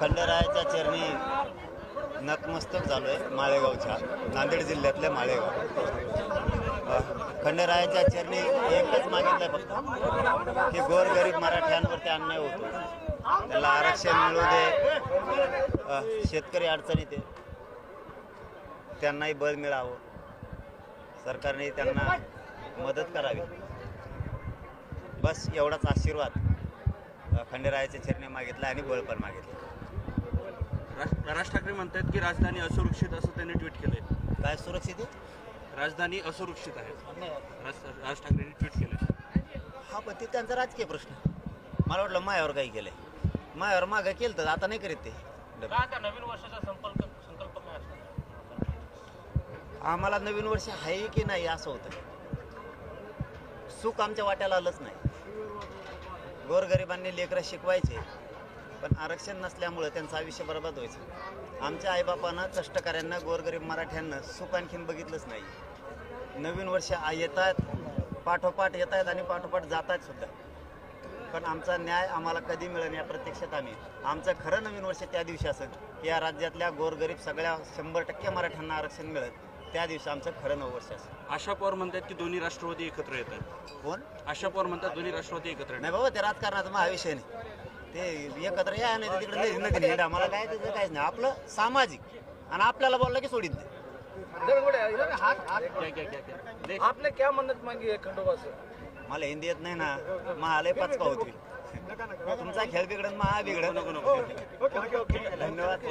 खंडरायाच्या चरणी नतमस्तक झालो आहे माळेगावच्या नांदेड जिल्ह्यातल्या माळेगाव. खंडरायाच्या चरणी एकच मागितलं आहे फक्त की गोरगरीब मराठ्यांवरती अन्याय होतो त्याला आरक्षण मिळू दे. शेतकरी अडचणीत आहे. त्यांनाही बळ मिळावं. सरकारने त्यांना मदत करावी. बस एवढाच आशीर्वाद. अ, खंडेरायाच्या चरणी मागितला आणि बळ पण मागितलं. राज राज ठाकरे म्हणतात की राजधानी असुरक्षित असं त्यांनी ट्विट केलंय. काय सुरक्षित? आहे राजधानी असुरक्षित आहे. राज ठाकरेंनी ट्विट केलंय. हा पण ते त्यांचा राजकीय प्रश्न. मला वाटलं मायावर काही केलंय. मायावर मागं केलं तर आता नाही करीत ते. का आता नवीन वर्षाचा संकल्प संकल्प काय असणार? आम्हाला नवीन वर्ष आहे की नाही असं होतं. सुख आमच्या वाट्याला आलंच नाही. गोरगरिबांनी लेकरं शिकवायचे पण आरक्षण नसल्यामुळं त्यांचं आयुष्य बरबाद व्हायचं. आमच्या आईबापानं कष्टकऱ्यांना गोरगरीब मराठ्यांना सुख आणखीन बघितलंच नाही. नवीन वर्ष आ- येत आहेत पाठोपाठ येत आहेत आणि पाठोपाठ जात आहेत सुद्धा. पण आमचा न्याय आम्हाला कधी मिळेल या प्रत्यक्षात आम्ही. आमचं खरं नवीन वर्ष त्या दिवशी असेल. की या राज्यातल्या गोरगरीब सगळ्या शंभर टक्के मराठ्यांना आरक्षण मिळेल. त्या दिवशी आमचं खरं नवं वर्ष असेल आशा पवार म्हणतात की दोन्ही राष्ट्रवादी एकत्र येत आहेत कोण? आशा पवार म्हणतात दोन्ही राष्ट्रवादी एकत्र नाही बाबा ते राजकारणाचा मग हा विषय नाही. ते एकत्र या नाही तर तिकडे नदी मला काय त्याचं काहीच नाही. आपलं सामाजिक. आणि आपल्याला बोललं की सोडीत नाही क्या क्या क्या क्या दे. आपने क्या मन्नत मांगी है खंडोबा मला हिंदी येत नाही ना. महालय पाचका होती तुमचा खेळ बिघडन महा बिघडन. नको नको नको. धन्यवाद.